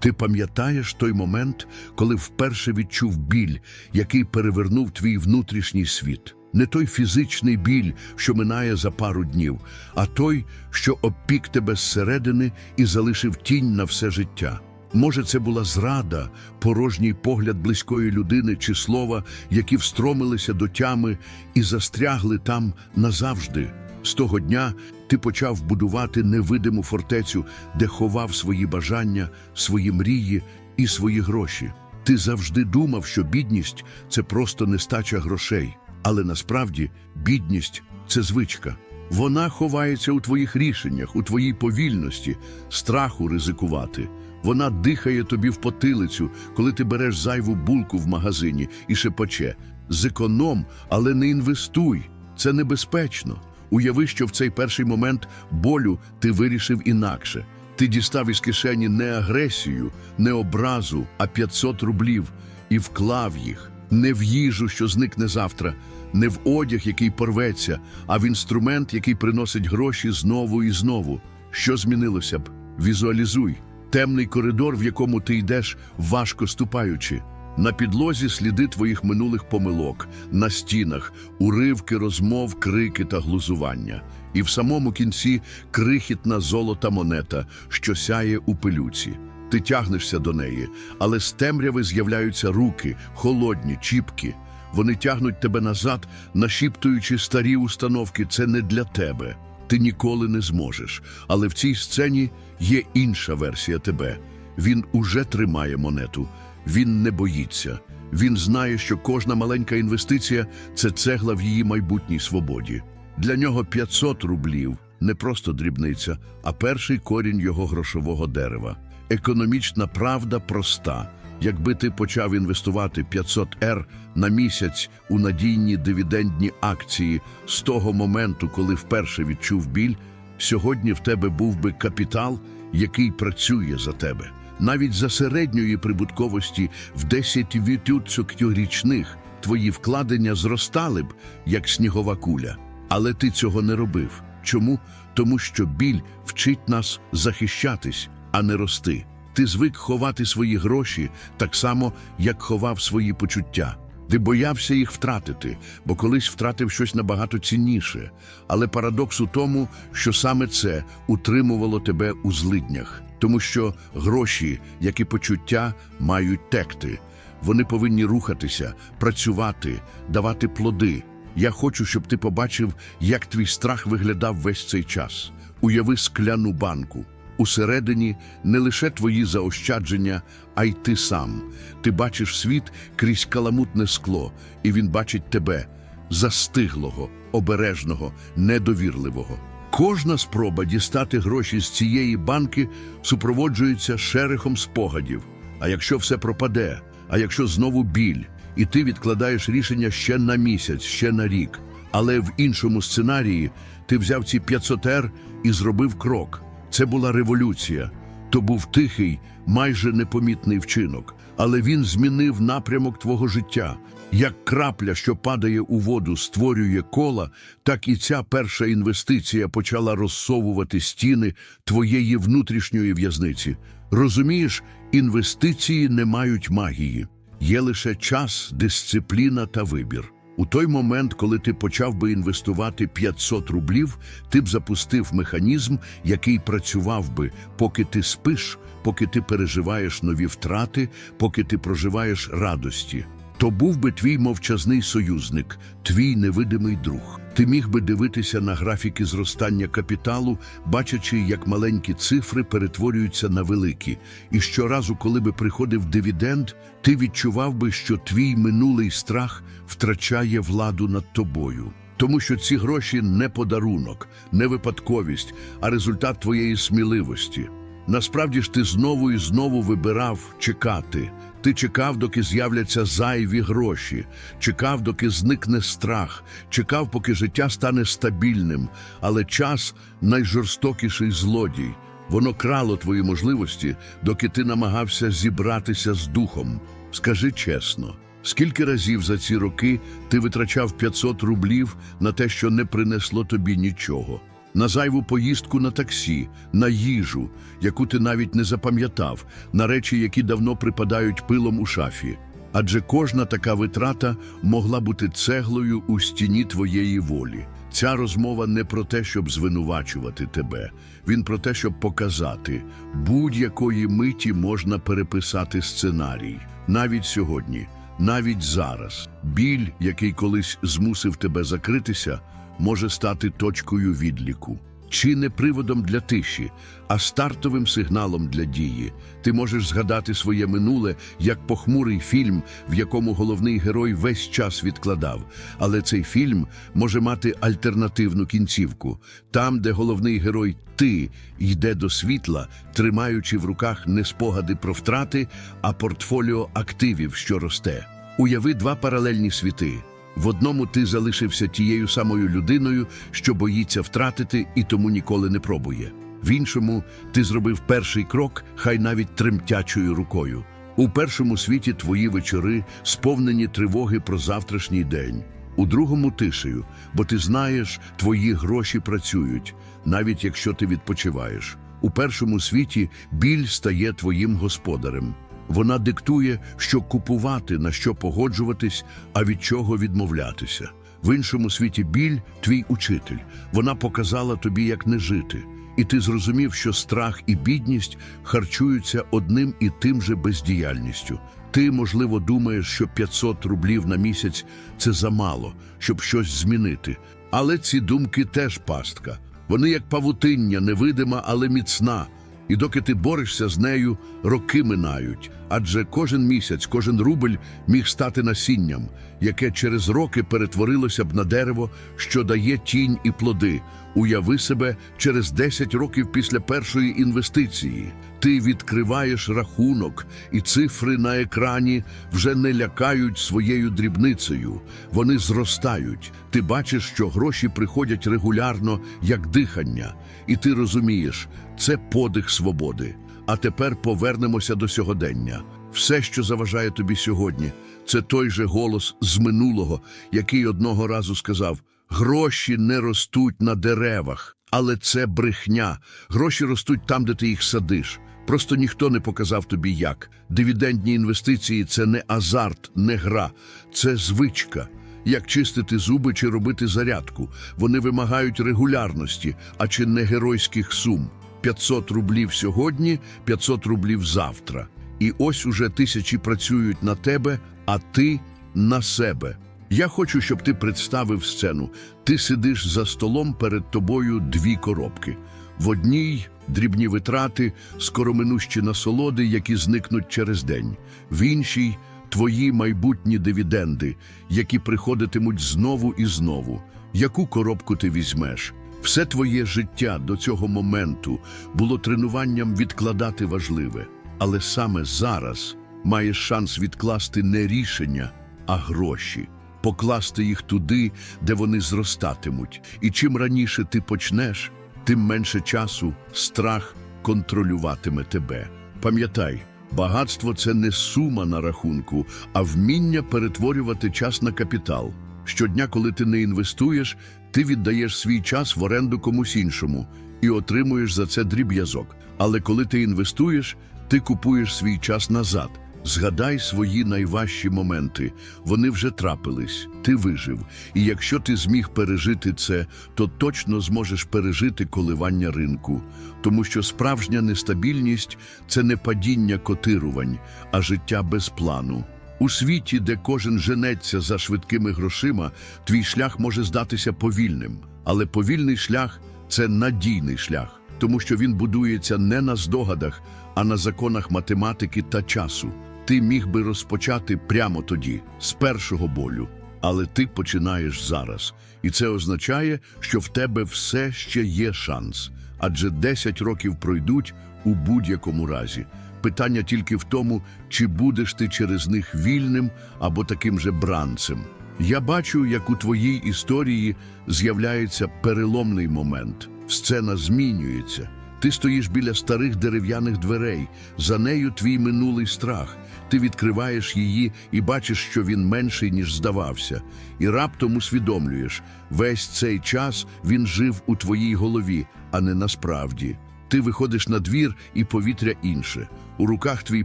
Ти пам'ятаєш той момент, коли вперше відчув біль, який перевернув твій внутрішній світ? Не той фізичний біль, що минає за пару днів, а той, що обпік тебе зсередини і залишив тінь на все життя. Може, це була зрада, порожній погляд близької людини чи слова, які встромилися до тями і застрягли там назавжди. З того дня ти почав будувати невидиму фортецю, де ховав свої бажання, свої мрії і свої гроші. Ти завжди думав, що бідність це просто нестача грошей, але насправді бідність це звичка. Вона ховається у твоїх рішеннях, у твоїй повільності, страху ризикувати. Вона дихає тобі в потилицю, коли ти береш зайву булку в магазині і шепоче зеконом, але не інвестуй. Це небезпечно. Уяви, що в цей перший момент болю ти вирішив інакше. Ти дістав із кишені не агресію, не образу, а 500 рублів і вклав їх не в їжу, що зникне завтра, не в одяг, який порветься, а в інструмент, який приносить гроші знову і знову. Що змінилося б? Візуалізуй темний коридор, в якому ти йдеш, важко ступаючи. На підлозі сліди твоїх минулих помилок, на стінах, уривки розмов, крики та глузування. І в самому кінці крихітна золота монета, що сяє у пилюці. Ти тягнешся до неї, але з темряви з'являються руки, холодні, чіпкі. Вони тягнуть тебе назад, нашіптуючи старі установки. Це не для тебе. Ти ніколи не зможеш. Але в цій сцені є інша версія тебе. Він уже тримає монету. Він не боїться. Він знає, що кожна маленька інвестиція це цегла в її майбутній свободі. Для нього 500 рублів не просто дрібниця, а перший корінь його грошового дерева. Економічна правда проста. Якби ти почав інвестувати 500 Р на місяць у надійні дивідендні акції з того моменту, коли вперше відчув біль, сьогодні в тебе був би капітал, який працює за тебе. Навіть за середньої прибутковості в 10% річних твої вкладення зростали б, як снігова куля. Але ти цього не робив. Чому? Тому що біль вчить нас захищатись, а не рости. Ти звик ховати свої гроші так само, як ховав свої почуття. Ти боявся їх втратити, бо колись втратив щось набагато цінніше. Але парадокс у тому, що саме це утримувало тебе у злиднях, тому що гроші, як і почуття, мають текти. Вони повинні рухатися, працювати, давати плоди. Я хочу, щоб ти побачив, як твій страх виглядав весь цей час. Уяви скляну банку. Усередині не лише твої заощадження, а й ти сам. Ти бачиш світ крізь каламутне скло, і він бачить тебе застиглого, обережного, недовірливого. Кожна спроба дістати гроші з цієї банки супроводжується шерехом спогадів. А якщо все пропаде, а якщо знову біль, і ти відкладаєш рішення ще на місяць, ще на рік. Але в іншому сценарії ти взяв ці 500 р і зробив крок. Це була революція. То був тихий, майже непомітний вчинок, але він змінив напрямок твого життя. Як крапля, що падає у воду, створює кола, так і ця перша інвестиція почала розсовувати стіни твоєї внутрішньої в'язниці. Розумієш, інвестиції не мають магії. Є лише час, дисципліна та вибір. У той момент, коли ти почав би інвестувати 500 рублів, ти б запустив механізм, який працював би, поки ти спиш, поки ти переживаєш нові втрати, поки ти проживаєш радості. То був би твій мовчазний союзник, твій невидимий друг. Ти міг би дивитися на графіки зростання капіталу, бачачи, як маленькі цифри перетворюються на великі. І щоразу, коли би приходив дивіденд, ти відчував би, що твій минулий страх втрачає владу над тобою. Тому що ці гроші не подарунок, не випадковість, а результат твоєї сміливості. Насправді ж ти знову і знову вибирав чекати. Ти чекав, доки з'являться зайві гроші, чекав, доки зникне страх, чекав, поки життя стане стабільним. Але час найжорстокіший злодій. Воно крало твої можливості, доки ти намагався зібратися з духом. Скажи чесно, скільки разів за ці роки ти витрачав 500 рублів на те, що не принесло тобі нічого? На зайву поїздку на таксі, на їжу, яку ти навіть не запам'ятав, на речі, які давно припадають пилом у шафі. Адже кожна така витрата могла бути цеглою у стіні твоєї волі. Ця розмова не про те, щоб звинувачувати тебе. Він про те, щоб показати, будь-якої миті можна переписати сценарій. Навіть сьогодні, навіть зараз. Біль, який колись змусив тебе закритися, може стати точкою відліку. Чи не приводом для тиші, а стартовим сигналом для дії. Ти можеш згадати своє минуле як похмурий фільм, в якому головний герой весь час відкладав. Але цей фільм може мати альтернативну кінцівку. Там, де головний герой ти йде до світла, тримаючи в руках не спогади про втрати, а портфоліо активів, що росте. Уяви два паралельні світи. В одному ти залишився тією самою людиною, що боїться втратити і тому ніколи не пробує. В іншому ти зробив перший крок, хай навіть тремтячою рукою. У першому світі твої вечори сповнені тривоги про завтрашній день. У другому тишею, бо ти знаєш, твої гроші працюють, навіть якщо ти відпочиваєш. У першому світі біль стає твоїм господарем. Вона диктує, що купувати, на що погоджуватись, а від чого відмовлятися. В іншому світі біль твій учитель. Вона показала тобі, як не жити. І ти зрозумів, що страх і бідність харчуються одним і тим же бездіяльністю. Ти, можливо, думаєш, що 500 рублів на місяць це замало, щоб щось змінити. Але ці думки теж пастка. Вони як павутиння, невидима, але міцна. І доки ти борешся з нею, роки минають. Адже кожен місяць, кожен рубль міг стати насінням, яке через роки перетворилося б на дерево, що дає тінь і плоди. Уяви себе через 10 років після першої інвестиції. Ти відкриваєш рахунок, і цифри на екрані вже не лякають своєю дрібницею. Вони зростають. Ти бачиш, що гроші приходять регулярно, як дихання, і ти розумієш, це подих свободи. А тепер повернемося до сьогодення. Все, що заважає тобі сьогодні, це той же голос з минулого, який одного разу сказав: гроші не ростуть на деревах, але це брехня. Гроші ростуть там, де ти їх садиш. Просто ніхто не показав тобі як. Дивідендні інвестиції це не азарт, не гра, це звичка. Як чистити зуби чи робити зарядку. Вони вимагають регулярності, а чи не геройських сум. 500 рублів сьогодні, 500 рублів завтра. І ось уже тисячі працюють на тебе, а ти на себе. Я хочу, щоб ти представив сцену. Ти сидиш за столом перед тобою дві коробки. В одній дрібні витрати, скороминущі насолоди, які зникнуть через день. В іншій твої майбутні дивіденди, які приходитимуть знову і знову. Яку коробку ти візьмеш? Все твоє життя до цього моменту було тренуванням відкладати важливе, але саме зараз маєш шанс відкласти не рішення, а гроші, покласти їх туди, де вони зростатимуть. І чим раніше ти почнеш, тим менше часу страх контролюватиме тебе. Пам'ятай, багатство це не сума на рахунку, а вміння перетворювати час на капітал. Щодня, коли ти не інвестуєш, ти віддаєш свій час в оренду комусь іншому і отримуєш за це дріб'язок. Але коли ти інвестуєш, ти купуєш свій час назад. Згадай свої найважчі моменти. Вони вже трапились, ти вижив. І якщо ти зміг пережити це, то точно зможеш пережити коливання ринку. Тому що справжня нестабільність це не падіння котирувань, а життя без плану. У світі, де кожен женеться за швидкими грошима, твій шлях може здатися повільним. Але повільний шлях це надійний шлях, тому що він будується не на здогадах, а на законах математики та часу. Ти міг би розпочати прямо тоді, з першого болю, але ти починаєш зараз. І це означає, що в тебе все ще є шанс, адже 10 років пройдуть у будь-якому разі. Питання тільки в тому, чи будеш ти через них вільним або таким же бранцем. Я бачу, як у твоїй історії з'являється переломний момент. Сцена змінюється. Ти стоїш біля старих дерев'яних дверей, за нею твій минулий страх. Ти відкриваєш її і бачиш, що він менший, ніж здавався, і раптом усвідомлюєш, весь цей час він жив у твоїй голові, а не насправді. Ти виходиш на двір, і повітря інше. У руках твій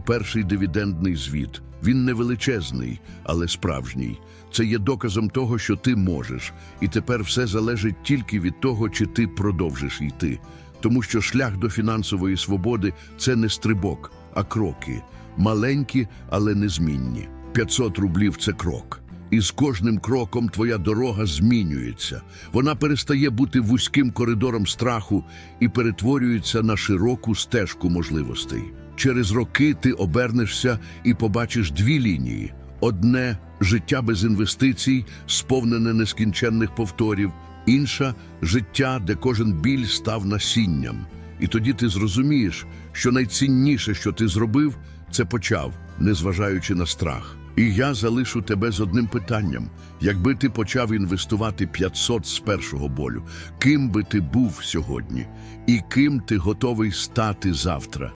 перший дивідендний звіт. Він не величезний, але справжній. Це є доказом того, що ти можеш, і тепер все залежить тільки від того, чи ти продовжиш йти. Тому що шлях до фінансової свободи це не стрибок, а кроки. Маленькі, але незмінні. 500 рублів це крок. І з кожним кроком твоя дорога змінюється. Вона перестає бути вузьким коридором страху і перетворюється на широку стежку можливостей. Через роки ти обернешся і побачиш дві лінії: одне життя без інвестицій, сповнене нескінченних повторів, інша життя, де кожен біль став насінням. І тоді ти зрозумієш, що найцінніше, що ти зробив, це почав, незважаючи на страх. І я залишу тебе з одним питанням: якби ти почав інвестувати 500 з першого болю, ким би ти був сьогодні, і ким ти готовий стати завтра?